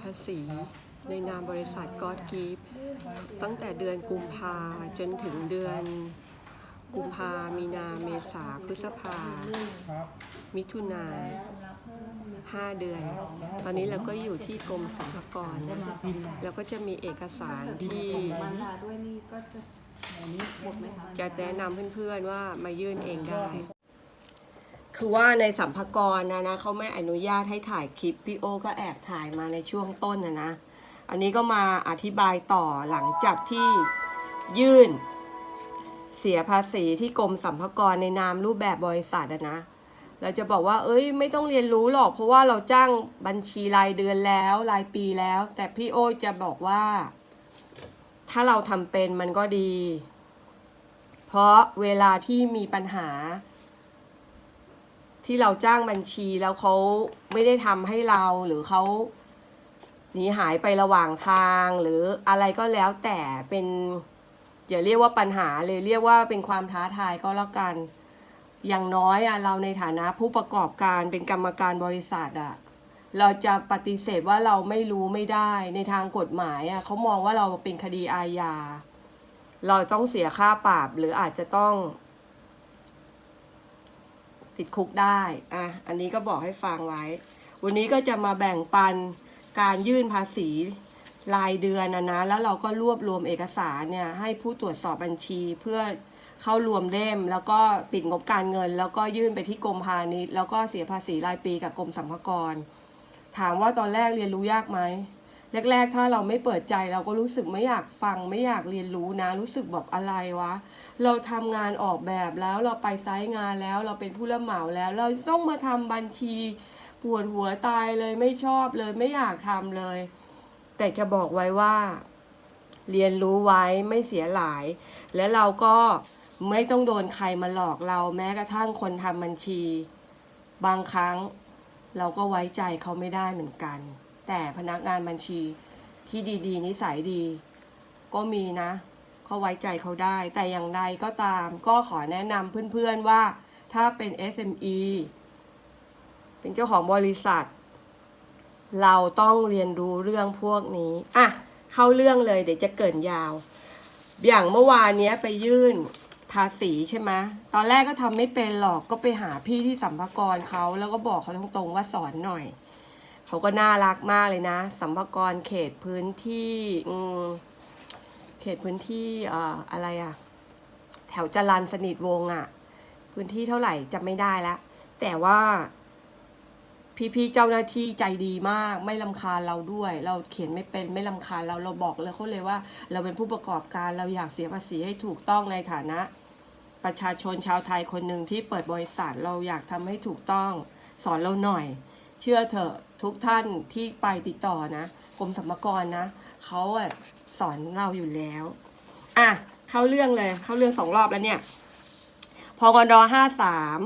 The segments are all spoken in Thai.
ภาษี ในนามบริษัทกอดกีฟตั้งแต่เดือนกุมภาจนถึงเดือนกุมภามีนาเมษาพฤษภาครับมิถุนาห้าเดือน ตอนนี้เราก็อยู่ที่กรมสรรพากรนะแล้วก็จะมีเอกสารที่มาลาด้วยนี่ก็จะอันนี้หมดไหมคะจะแนะนำเพื่อนๆว่ามายื่นเองได้ คือว่าในสัมภากรนะนะเขาไม่อนุญาตให้ถ่ายคลิปพี่โอก็แอบถ่ายมาในช่วงต้นนะนะ อันนี้ก็มาอธิบายต่อหลังจากที่ยื่น เสียภาษีที่กรมสัมภากรในนามรูปแบบบริษัทอะนะ เราจะบอกว่า เอ้ย ไม่ต้องเรียนรู้หรอก เพราะว่าเราจ้างบัญชีรายเดือนแล้วรายปีแล้ว แต่พี่โอจะบอกว่า ถ้าเราทำเป็นมันก็ดี เพราะเวลาที่มีปัญหา ที่เราจ้างบัญชีแล้วเขาไม่ได้ทำให้เราหรือเขาหนีหายไประหว่างทาง หรืออะไรก็แล้วแต่เป็นอย่าเรียกว่าปัญหาเลยเรียกว่าเป็นความท้าทายก็แล้วกัน อย่างน้อยอะเราในฐานะผู้ประกอบการเป็นกรรมการบริษัทอะเราจะปฏิเสธว่าเราไม่รู้ไม่ได้ในทางกฎหมายอะเขามองว่าเราเป็นคดีอาญาเราต้องเสียค่าปรับหรืออาจจะต้อง ติดคุกได้อะอันนี้ก็บอกให้ฟังไว้ วันนี้ก็จะมาแบ่งปันการยื่นภาษีรายเดือนนะนะ แล้วเราก็รวบรวมเอกสารเนี่ยให้ผู้ตรวจสอบบัญชีเพื่อเข้ารวมเล่ม แล้วก็ปิดงบการเงิน แล้วก็ยื่นไปที่กรมพาณิชย์แล้วก็เสียภาษีรายปีกับกรมสรรพากร ถามว่าตอนแรกเรียนรู้ยากไหม แรกๆ ถ้าเราไม่เปิดใจเราก็รู้สึกไม่อยากฟังไม่อยากเรียนรู้นะ รู้สึกแบบอะไรวะ เราทำงานออกแบบแล้วเราไปไซต์งานแล้วเราเป็นผู้รับเหมาแล้ว เราต้องมาทำบัญชีปวดหัวตายเลยไม่ชอบเลยไม่อยากทำเลย แต่จะบอกไว้ว่า เรียนรู้ไว้ไม่เสียหลาย และเราก็ไม่ต้องโดนใครมาหลอกเราแม้กระทั่งคนทำบัญชี บางครั้งเราก็ไว้ใจเขาไม่ได้เหมือนกัน แต่พนักงานบัญชีที่ดีๆ นิสัยดี ก็มีนะเขาไว้ใจเขาได้ แต่อย่างใดก็ตาม ก็ขอแนะนำเพื่อนๆว่าถ้าเป็น SME เป็นเจ้าของบริษัท เราต้องเรียนรู้เรื่องพวกนี้ อะ เข้าเรื่องเลยเดี๋ยวจะเกินยาว อย่างเมื่อวานเนี้ยไปยื่นภาษีใช่ไหมตอนแรกก็ทำไม่เป็นหรอกก็ไปหาพี่ที่สัมภากรเขาแล้วก็บอกเขาตรงๆว่าสอนหน่อย เขาก็น่ารักมากเลยนะสัมภากรเขตพื้นที่เขตพื้นที่เอ่ออะไรอะแถวจรันสนิทวงศ์อะพื้นที่เท่าไหร่จำไม่ได้ละแต่ว่า พี่ๆเจ้าหน้าที่ใจดีมาก ไม่ลำคาญเราด้วย เราเขียนไม่เป็นไม่ลำคาญเราเราบอกเลยเขาเลยว่า เราเป็นผู้ประกอบการเราอยากเสียภาษีให้ถูกต้องในฐานะ ประชาชนชาวไทยคนหนึ่งที่เปิดบริษัทเราอยากทำให้ถูกต้อง สอนเราหน่อย เชื่อเถอะทุกท่านที่ไปติดต่อนะกรมสรรพากรนะเขาอะสอนเราอยู่แล้ว อะ เข้าเรื่องเลย เข้าเรื่องสองรอบแล้วเนี่ย พกดห้าสาม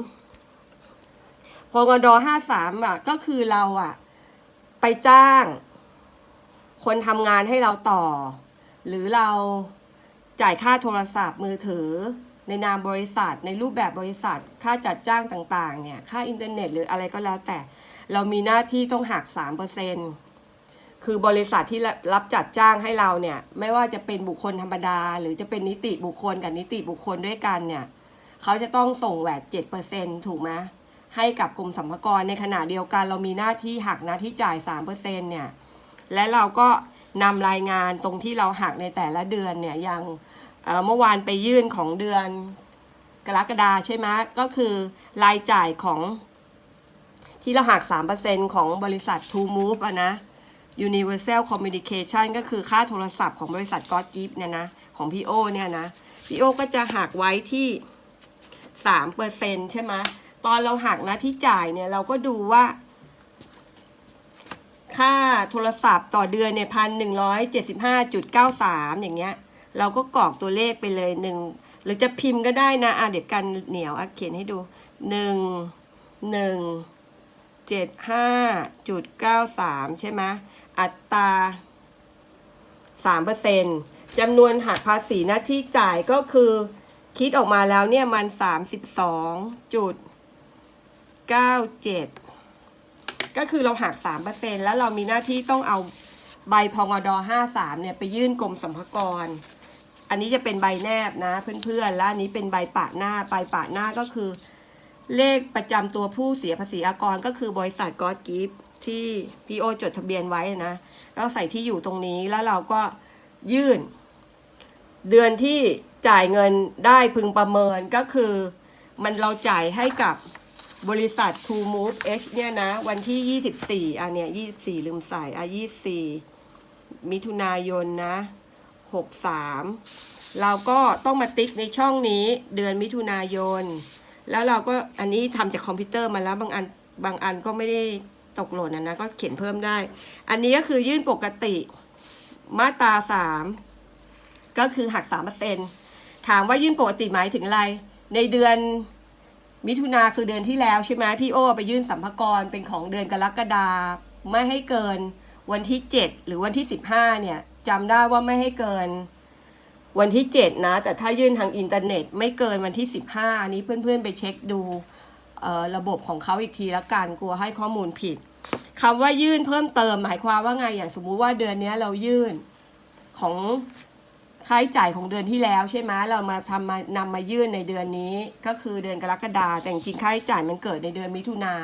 พกดห้าสามอะ ก็คือเราอะ ไปจ้าง คนทำงานให้เราต่อ หรือเราจ่ายค่าโทรศัพท์มือถือ ในนามบริษัท ในรูปแบบบริษัท ค่าจัดจ้างต่าง ๆ เนี่ย ค่าอินเทอร์เน็ตหรืออะไรก็แล้วแต่ เรามีหน้าที่ต้องหักสามเปอร์เซ็นคือบริษัทที่รับจัดจ้างให้เราเนี่ย ไม่ว่าจะเป็นบุคคลธรรมดา หรือจะเป็นนิติบุคคลกับนิติบุคคลด้วยกันเนี่ย เขาจะต้องส่งแหวดเจ็ดเปอร์เซ็นถูกไหมให้กับกรมสรรพากรในขณะเดียวกัน เรามีหน้าที่หักหน้าที่จ่ายสามเปอร์เซ็นเนี่ย และเราก็นำรายงานตรงที่เราหักในแต่ละเดือนเนี่ยย่างเอ่อเมื่อวานไปยื่นของเดือนกรกฎาใช่ไหมก็คือรายจ่ายของ ที่เราหัก 3%ของบริษัท To Move อะนะ Universal Communication ก็คือค่าโทรศัพท์ของบริษัท God Gift เนี่ยนะ ของพี่โอเนี่ยนะ พี่โอก็จะหักไว้ที่ 3%ใช่ไหมตอนเราหักนะที่จ่ายเนี่ยเราก็ดูว่า ค่าโทรศัพท์ต่อเดือนเนี่ยพันหนึ่งร้อยเจ็ดสิบห้าจุดเก้าสามอย่างเงี้ย เราก็กรอกตัวเลขไปเลยหนึ่งหรือจะพิมพ์ก็ได้นะอะเดี๋ยวกันเหนียวอะเขียนให้ดูหนึ่งหนึ่ง เจ็ดห้าจุดเก้าสามใช่ไหมอัตราสามเปอร์เซ็นจำนวนหักภาษีหน้าที่จ่ายก็คือคิดออกมาแล้วเนี่ยมันสามสิบสองจุดเก้าเจ็ดก็คือเราหักสามเปอร์เซ็นแล้วเรามีหน้าที่ต้องเอาใบพองอดห้าสามเนี่ยไปยื่นกรมสรรพากร อันนี้จะเป็นใบแนบนะเพื่อนๆ แล้วอันนี้เป็นใบปะหน้า ใบปะหน้าก็คือ เลขประจำตัวผู้เสียภาษีอากรก็คือบริษัทกอ d กิฟที่พีโอจดทะเบียนไว้นะแล้วใส่ที่อยู่ตรงนี้แล้วเราก็ยื่น เดือนที่จ่ายเงินได้พึงประเมินก็คือ มันเราจ่ายให้กับบริษัท True Move H เนี่ยนะ วันที่ 24 อะเนี่ย 24 ลืมใส่ อะ 24 มิถุนายนนะ 63 เราก็ต้องมาติ๊กในช่องนี้เดือนมิถุนายน แล้วเราก็อันนี้ทำจากคอมพิวเตอร์มาแล้วบางอันบางอันก็ไม่ได้ตกหล่นนะนะก็เขียนเพิ่มได้ อันนี้ก็คือยื่นปกติมาตราสามก็คือหักสามเปอร์เซ็นถามว่ายื่นปกติหมายถึงอะไร ในเดือนมิถุนาคือเดือนที่แล้วใช่ไหมพี่โอไปยื่นสัมภากรเป็นของเดือนกรกฎาไม่ให้เกินวันที่เจ็ดหรือวันที่สิบห้าเนี่ยจำได้ว่าไม่ให้เกิน วันที่ 7 นะ แต่ถ้ายื่นทางอินเทอร์เน็ต ไม่เกินวันที่ 15 อันนี้เพื่อนๆไปเช็คดูระบบของเขาอีกทีละกันกลัวให้ข้อมูลผิดคำว่ายื่นเพิ่มเติมหมายความว่าไงอย่างสมมุติว่าเดือนนี้เรายื่นของค่าใช้จ่ายของเดือนที่แล้วใช่ไหมเรามาทำมานำมายื่นในเดือนนี้ ก็คือเดือนกรกฎาแต่จริงค่าใช้จ่ายมันเกิดในเดือนมิถุนา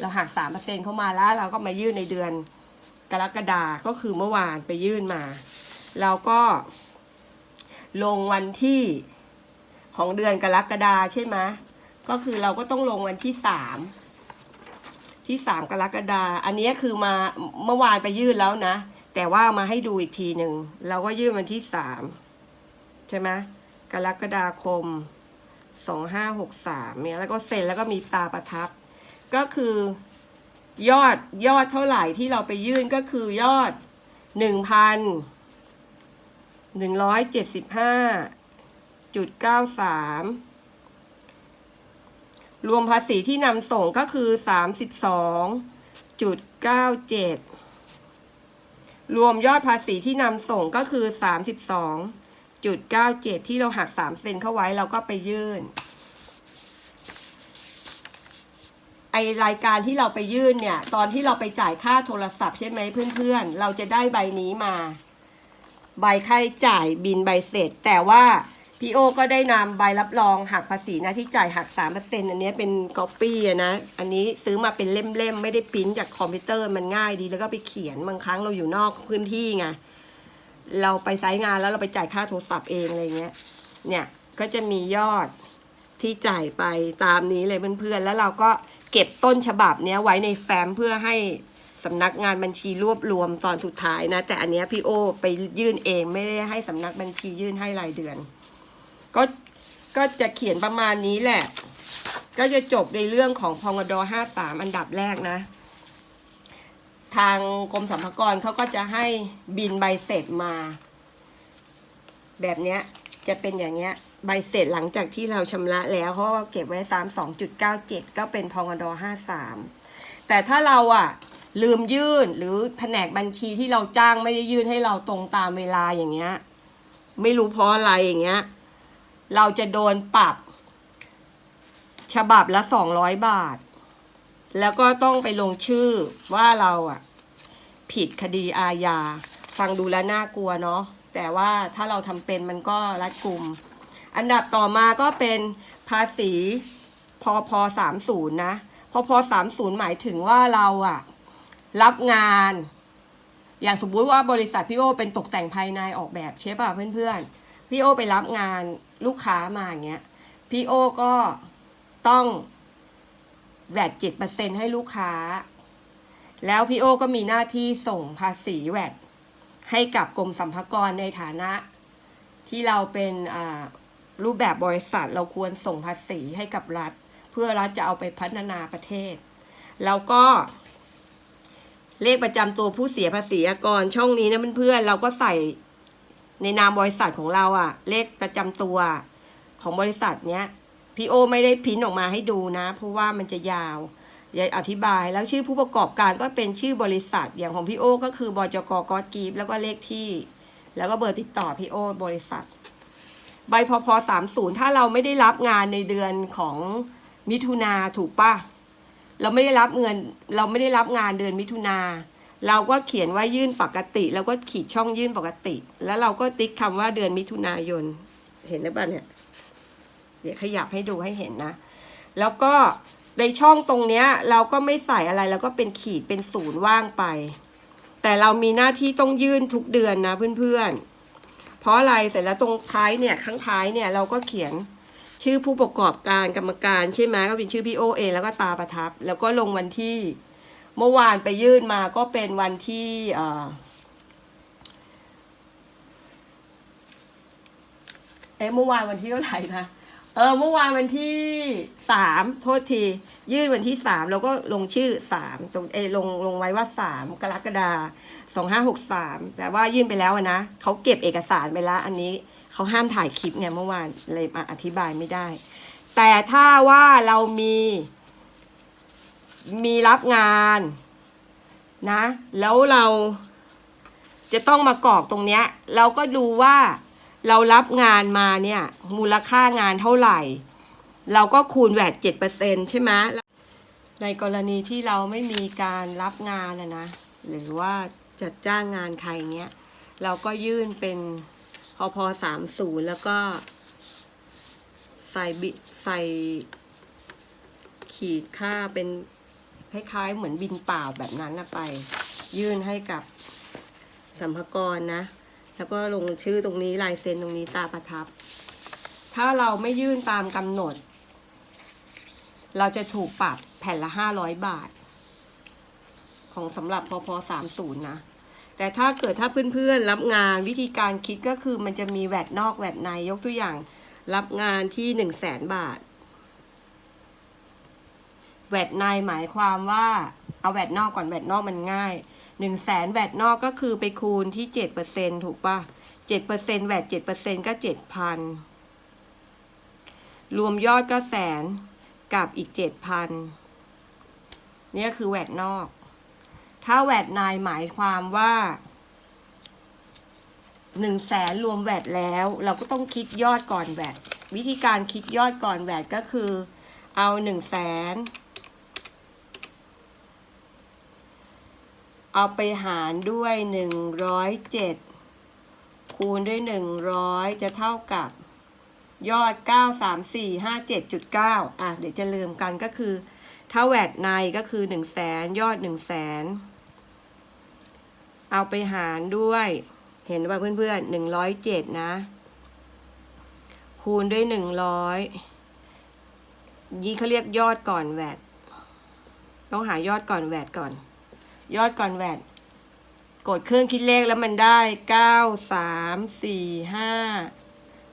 เราหักสามเปอร์เซ็นเข้ามาแล้ว เราก็มายื่นในเดือนกรกฎาก็คือเมื่อวานไปยื่นมา เราก็ ลงวันที่ของเดือนกรกฎาใช่ไหมก็คือเราก็ต้องลงวันที่สามที่สามกรกฎาอันนี้คือมาเมื่อวานไปยื่นแล้วนะ แต่ว่ามาให้ดูอีกทีหนึ่งเราก็ยื่นวันที่สามใช่ไหมกรกฎาคมสองห้าหกสามเนี่ยแล้วก็เซ็นแล้วก็มีตาประทับ ก็คือยอดยอดเท่าไหร่ที่เราไปยื่นก็คือยอดหนึ่งพัน หนึ่งร้อยเจ็ดสิบห้าจุดเก้าสามรวมภาษีที่นำส่งก็คือสามสิบสองจุดเก้าเจ็ดรวมยอดภาษีที่นำส่งก็คือสามสิบสองจุดเก้าเจ็ดที่เราหักสามเซนเข้าไว้เราก็ไปยื่นไอรายการที่เราไปยื่นเนี่ย ตอนที่เราไปจ่ายค่าโทรศัพท์ใช่ไหมเพื่อนๆ เราจะได้ใบนี้มา ใบค่าใช้จ่ายบินใบเสร็จ แต่ว่าพี่โอก็ได้นำใบรับรองหักภาษีนะที่จ่ายหักสามเปอร์เซ็นอันนี้เป็นก๊อปปี้นะ อันนี้ซื้อมาเป็นเล่มๆ ไม่ได้ปริ้นจากคอมพิวเตอร์มันง่ายดีแล้วก็ไปเขียนบางครั้งเราอยู่นอกพื้นที่ไงเราไปไซต์งานแล้วเราไปจ่ายค่าโทรศัพท์เองอะไรเงี้ย เนี่ยก็จะมียอดที่จ่ายไปตามนี้เลยเพื่อนๆ แล้วเราก็เก็บต้นฉบับเนี้ยไว้ในแฟ้มเพื่อให้ สำนักงานบัญชีรวบรวมตอนสุดท้ายนะ แต่อันเนี้ยพี่โอไปยื่นเองไม่ได้ให้สำนักบัญชียื่นให้รายเดือน ก็ก็จะเขียนประมาณนี้แหละ ก็จะจบในเรื่องของพงดห้าสามอันดับแรกนะ ทางกรมสรรพากรเขาก็จะให้บินใบเสร็จมา แบบเนี้ยจะเป็นอย่างเงี้ยใบเสร็จหลังจากที่เราชำระแล้วเพราะว่าเก็บไว้สามสองจุดเก้าเจ็ดก็เป็นพงดห้าสามแต่ถ้าเราอะ ลืมยื่น หรือแผนกบัญชีที่เราจ้างไม่ได้ยื่นให้เราตรงตามเวลาอย่างเงี้ย ไม่รู้เพราะอะไรอย่างเงี้ย เราจะโดนปรับ ฉบับละสองร้อยบาท แล้วก็ต้องไปลงชื่อว่าเราอะ ผิดคดีอาญาฟังดูแล้วน่ากลัวเนาะแต่ว่าถ้าเราทำเป็นมันก็รัดกลุ่ม อันดับต่อมาก็เป็นภาษีพพสามศูนย์นะพพสามศูนย์หมายถึงว่าเราอะ รับงาน อย่างสมมุติว่าบริษัทพี่โอเป็นตกแต่งภายในออกแบบใช่ป่ะเพื่อนๆพี่โอไปรับงานลูกค้ามาอย่างเงี้ยพี่โอก็ต้องแวดเจ็ดเปอร์เซ็นให้ลูกค้า แล้วพี่โอก็มีหน้าที่ส่งภาษีแวดให้กับกรมสรรพากรในฐานะ ที่เราเป็นอ่ารูปแบบบริษัทเราควรส่งภาษีให้กับรัฐ เพื่อรัฐจะเอาไปพัฒนาประเทศ แล้วก็ เลขประจำตัวผู้เสียภาษีอากรช่องนี้นะเพื่อนๆเราก็ใส่ในนามบริษัทของเราอะเลขประจำตัวของบริษัทเนี้ยพี่โอไม่ได้พิมพ์ออกมาให้ดูนะ เพราะว่ามันจะยาวอย่าอธิบายแล้วชื่อผู้ประกอบการก็เป็นชื่อบริษัทอย่างของพี่โอก็คือบจกกอดกีฟแล้วก็เลขที่ แล้วก็เบอร์ติดต่อพี่โอบริษัท ใบพพสามศูนย์ถ้าเราไม่ได้รับงานในเดือนของมิถุนาถูกปะ เราไม่ได้รับเงิน เราไม่ได้รับงานเดือนมิถุนาเราก็เขียนว่ายื่นปกติ แล้วก็ขีดช่องยื่นปกติ แล้วเราก็ติ๊กคำว่าเดือนมิถุนายน เห็นหรือเปล่าเนี่ย เดี๋ยวขยับให้ดูให้เห็นนะ แล้วก็ในช่องตรงเนี้ย เราก็ไม่ใส่อะไรแล้วก็เป็นขีดเป็นศูนย์ว่างไป แต่เรามีหน้าที่ต้องยื่นทุกเดือนนะเพื่อนๆ เพราะอะไรเสร็จแล้วตรงท้ายเนี่ยข้างท้ายเนี่ยเราก็เขียน ชื่อผู้ประกอบการกรรมการใช่ไหมก็เป็นชื่อพี่โอเองแล้วก็ตาประทับ แล้วก็ลงวันที่ เมื่อวานไปยื่นมาก็เป็นวันที่เอ่อเอ๊ะเมื่อวานวันที่เท่าไหร่นะเออเมื่อวานวันที่สามโทษที ยื่นวันที่สามแล้วก็ลงชื่อสามตรงเอลงลงไว้ว่าสามกรกฎาสองห้าหกสามแต่ว่ายื่นไปแล้วนะเขาเก็บเอกสารไปแล้วอันนี้ เขาห้ามถ่ายคลิปไงเมื่อวานเลยมาอธิบายไม่ได้ แต่ถ้าว่าเรามี มีรับงานนะ แล้วเราจะต้องมากรอกตรงเนี้ย เราก็ดูว่าเรารับงานมาเนี่ย มูลค่างานเท่าไหร่ เราก็คูณแวดเจ็ดเปอร์เซ็นใช่ไหมในกรณีที่เราไม่มีการรับงานนะนะ หรือว่าจัดจ้างงานใครเนี้ย เราก็ยื่นเป็น พอพอสามศูนย์แล้วก็ใส่บิใส่ขีดค่าเป็นคล้ายๆ เหมือนบินเปล่าแบบนั้นนะไป ยื่นให้กับสัมภากระนะ แล้วก็ลงชื่อตรงนี้ลายเซ็นตรงนี้ตาประทับ ถ้าเราไม่ยื่นตามกำหนด เราจะถูกปรับแผ่นละห้าร้อยบาท ของสำหรับพอพอสามศูนย์นะ แต่ถ้าเกิดถ้าเพื่อนๆรับงานวิธีการคิดก็คือมันจะมีแวดนอกแวดในยกตัวอย่าง รับงานที่หนึ่งแสนบาท แวดในหมายความว่าเอาแวดนอกก่อนแวดนอกมันง่ายหนึ่งแสนแวดนอกก็คือไปคูณที่เจ็ดเปอร์เซ็นถูกปะเจ็ดเปอร์เซ็นแวดเจ็ดเปอร์เซ็นก็เจ็ดพันรวมยอดก็แสนกับอีกเจ็ดพันนี่คือแวดนอก ถ้าแวดในหมายความว่าหนึ่งแสนรวมแวดแล้ว เราก็ต้องคิดยอดก่อนแวดวิธีการคิดยอดก่อนแวดก็คือ เอาหนึ่งแสนเอาไปหารด้วยหนึ่งร้อยเจ็ดคูณด้วยหนึ่งร้อยจะเท่ากับ ยอดเก้าสามสี่ห้าเจ็ดจุดเก้าอะเดี๋ยวจะลืมกันก็คือ ถ้าแวดในก็คือหนึ่งแสนยอดหนึ่งแสน เอาไปหารด้วย เห็นป่ะเพื่อนๆหนึ่งร้อยเจ็ดนะ คูณด้วยหนึ่งร้อยยี่เขาเรียกยอดก่อนแวดต้องหายอดก่อนแวดก่อน ยอดก่อนแวดกดเครื่องคิดเลขแล้วมันได้เก้าสามสี่ห้า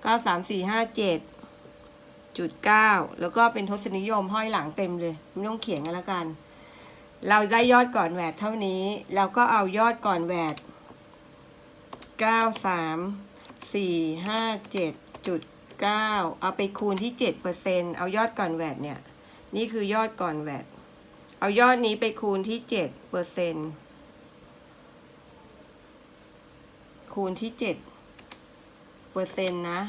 เก้าสามสี่ห้าเจ็ดจุดเก้าแล้วก็เป็นทศนิยมห้อยหลังเต็มเลย ไม่ต้องเขียนกันแล้วกัน เราได้ยอดก่อนแหวดเท่านี้ เราก็เอายอดก่อนแวดเก้าสามสี่ห้าเจ็ดจุดเก้าเอาไปคูณที่เจ็ดเปอร์เซ็นเอายอดก่อนแหวดเนี่ย นี่คือยอดก่อนแหวดเอายอดนี้ไปคูณที่เจ็ดเปอร์เซ็นคูณที่เจ็ดเปอร์เซ็นนะ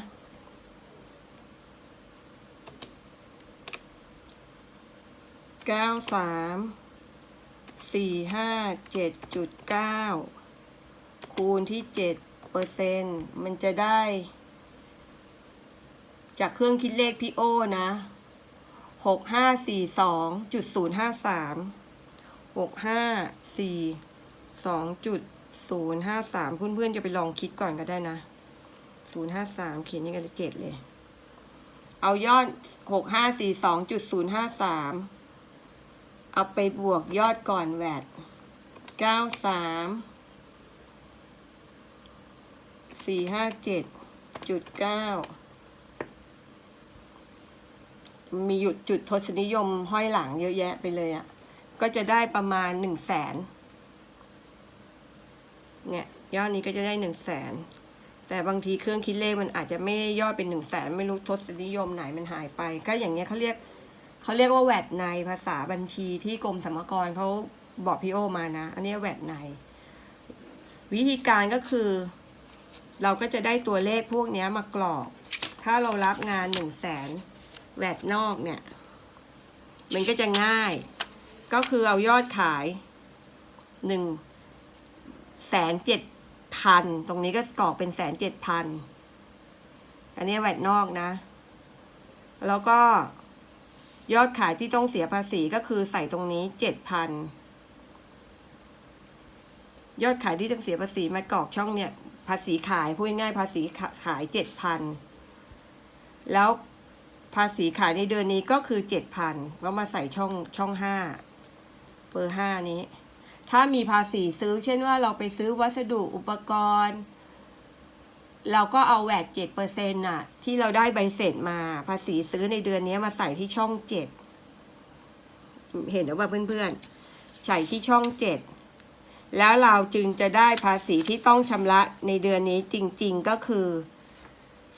เก้าสาม สี่ห้าเจ็ดจุดเก้าคูณที่เจ็ดเปอร์เซ็นต์มันจะได้ จากเครื่องคิดเลขพี่โอนะหกห้าสี่สองจุดศูนย์ห้าสามหกห้าสี่สองจุดศูนย์ห้าสามเพื่อนๆจะไปลองคิดก่อนก็ได้นะศูนย์ห้าสามเขียนนี่กันเลยเจ็ดเลย เอายอดหกห้าสี่สองจุดศูนย์ห้าสาม เอาไปบวกยอดก่อนแวดเก้าสามสี่ห้าเจ็ดจุดเก้ามีหยุดจุดทศนิยมห้อยหลังเยอะแยะไปเลยอะ่ะ ก็จะได้ประมาณหนึ่งแสนเนี่ยยอดนี้ก็จะได้หนึ่งแสนแต่บางทีเครื่องคิดเลขมันอาจจะไม่ยอดเป็นหนึ่งแสนไม่รู้ทศนิยมไหนมันหายไป ก็อย่างเงี้ยเขาเรียก เขาเรียกว่าแวดในภาษาบัญชีที่กรมสรรพากรเขาบอกพี่โอมานะ อันนี้แวดใน วิธีการก็คือ เราก็จะได้ตัวเลขพวกนี้มากรอก ถ้าเรารับงานหนึ่งแสนแวดนอกเนี่ย มันก็จะง่าย ก็คือเอายอดขายหนึ่งแสนเจ็ดพันตรงนี้ก็กรอกเป็นแสนเจ็ดพันอันนี้แวดนอกนะ แล้วก็ ยอดขายที่ต้องเสียภาษีก็คือใส่ตรงนี้เจ็ดพันยอดขายที่ต้องเสียภาษีมากรอกช่องเนี่ย ภาษีขายพูดง่ายภาษีขายเจ็ดพันแล้วภาษีขายในเดือนนี้ก็คือเจ็ดพันก็มาใส่ช่องช่องห้าเบอร์ห้านี้ ถ้ามีภาษีซื้อ เช่นว่าเราไปซื้อวัสดุอุปกรณ์ เราก็เอาแวดเจ็ดเปอร์เซ็นต์น่ะ ที่เราได้ใบเสร็จมาภาษีซื้อในเดือนนี้มาใส่ที่ช่องเจ็ดเห็นหรือเปล่าเพื่อนๆ ใส่ที่ช่องเจ็ดแล้วเราจึงจะได้ภาษีที่ต้องชำระในเดือนนี้จริงๆก็คือ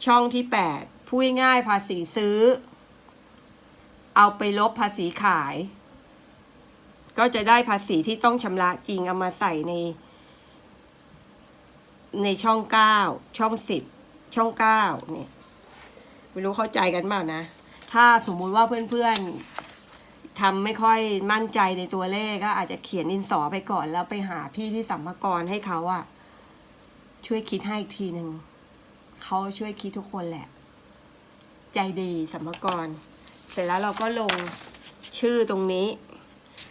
ช่องที่แปดพูดง่ายภาษีซื้อ เอาไปลบภาษีขาย ก็จะได้ภาษีที่ต้องชำระจริงเอามาใส่ใน ในช่องเก้าช่องสิบช่องเก้าเนี่ยไม่รู้เข้าใจกันเปล่านะ ถ้าสมมุติว่าเพื่อนๆทำไม่ค่อยมั่นใจในตัวเลขก็อาจจะเขียนดินสอไปก่อน แล้วไปหาพี่ที่สัมภากรให้เขาอะช่วยคิดให้อีกทีหนึ่งเขาช่วยคิดทุกคนแหละ ใจดีสัมภากร เสร็จแล้วเราก็ลงชื่อตรงนี้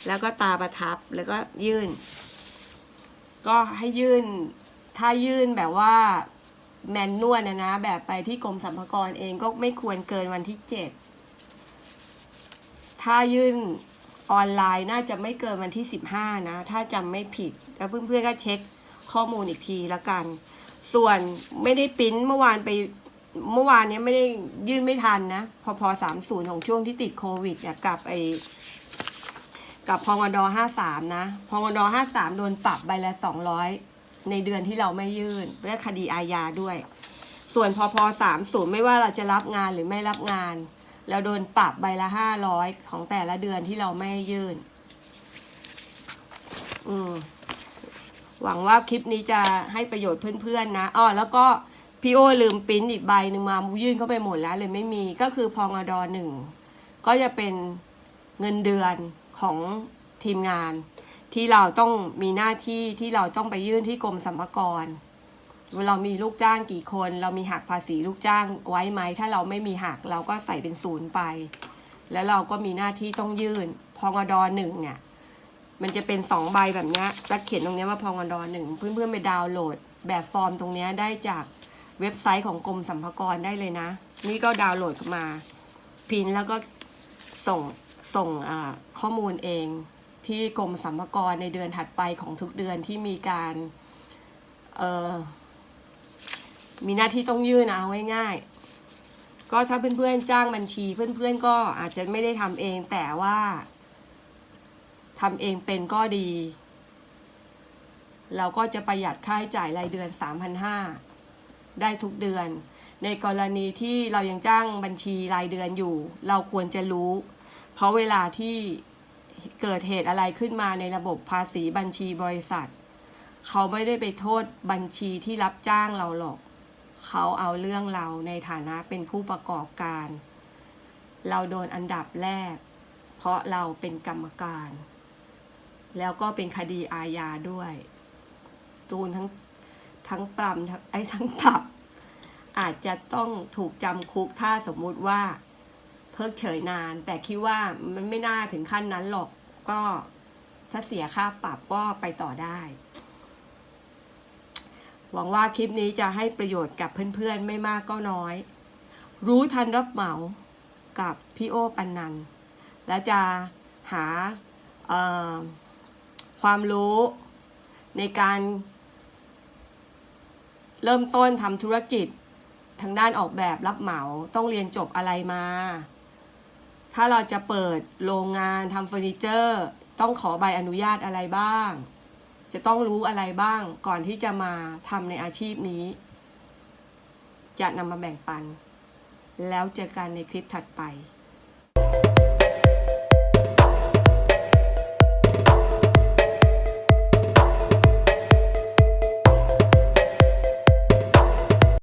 แล้วก็ตาประทับแล้วก็ยื่น ก็ให้ยื่น ถ้ายื่นแบบว่าแมนนวลนะนะ แบบไปที่กรมสรรพากรเองก็ไม่ควรเกินวันที่เจ็ดถ้ายื่นออนไลน์น่าจะไม่เกินวันที่สิบห้านะ ถ้าจำไม่ผิด แล้วเพื่อนๆก็เช็คข้อมูลอีกทีละกัน ส่วนไม่ได้ปริ้นเมื่อวานไปเมื่อวานนี้ไม่ได้ยื่นไม่ทันนะ พอพอสามศูนย์ของช่วงที่ติดโควิดเนี่ยกับไอกับพงดห้าสามนะพงดห้าสามโดนปรับใบละสองร้อย ในเดือนที่เราไม่ยื่นและคดีอาญาด้วย ส่วนพอพสามศูนย์ไม่ว่าเราจะรับงานหรือไม่รับงาน เราโดนปรับใบละห้าร้อยของแต่ละเดือนที่เราไม่ยื่น อืมหวังว่าคลิปนี้จะให้ประโยชน์เพื่อนๆนะอ้อแล้วก็พี่โอลืมปิ้นอีกใบหนึ่งมายื่นเข้าไปหมดแล้วเลยไม่มีก็คือพองอดอหนึ่งก็จะเป็นเงินเดือนของทีมงาน ที่เราต้องมีหน้าที่ที่เราต้องไปยื่นที่กรมสรรพากรเรามีลูกจ้างกี่คน เรามีหักภาษีลูกจ้างไว้ไหม ถ้าเราไม่มีหักเราก็ใส่เป็นศูนย์ไป แล้วเราก็มีหน้าที่ต้องยื่น พองอดอหนึ่งเนี่ย มันจะเป็นสองใบแบบนี้จะเขียนตรงนี้ว่าพองอดอหนึ่งเพื่อนๆไปดาวน์โหลด แบบฟอร์มตรงนี้ได้จากเว็บไซต์ของกรมสรรพากรได้เลยนะ นี่ก็ดาวน์โหลดมา พิมพ์แล้วก็ส่งส่งข้อมูลเอง ที่กรมสรรพากรในเดือนถัดไปของทุกเดือนที่มีการเออมีหน้าที่ต้องยื่นเอาง่ายๆก็ถ้าเพื่อนๆจ้างบัญชีเพื่อนๆก็อาจจะไม่ได้ทำเองแต่ว่าทำเองเป็นก็ดี เราก็จะประหยัดค่าใช้จ่ายรายเดือน 3,500 ได้ทุกเดือน ในกรณีที่เรายังจ้างบัญชีรายเดือนอยู่ เราควรจะรู้ เพราะเวลาที่ เกิดเหตุอะไรขึ้นมาในระบบภาษีบัญชีบริษัท เขาไม่ได้ไปโทษบัญชีที่รับจ้างเราหรอก เขาเอาเรื่องเราในฐานะเป็นผู้ประกอบการ เราโดนอันดับแรก เพราะเราเป็นกรรมการ แล้วก็เป็นคดีอาญาด้วย ตูนทั้งทั้งปรับไอ้ทั้งปรับ อาจจะต้องถูกจำคุกถ้าสมมุติว่า เพิกเฉยนาน แต่คิดว่ามันไม่น่าถึงขั้นนั้นหรอกก็ถ้าเสียค่าปรับก็ไปต่อได้ หวังว่าคลิปนี้จะให้ประโยชน์กับเพื่อนๆ ไม่มากก็น้อย รู้ทันรับเหมากับพี่โอปันนัน และจะหาความรู้ในการเริ่มต้นทำธุรกิจทางด้านออกแบบรับเหมาต้องเรียนจบอะไรมา ถ้าเราจะเปิดโรงงานทำเฟอร์นิเจอร์ ต้องขอใบอนุญาตอะไรบ้าง จะต้องรู้อะไรบ้างก่อนที่จะมาทำในอาชีพนี้ จะนำมาแบ่งปัน แล้วเจอกันในคลิปถัดไป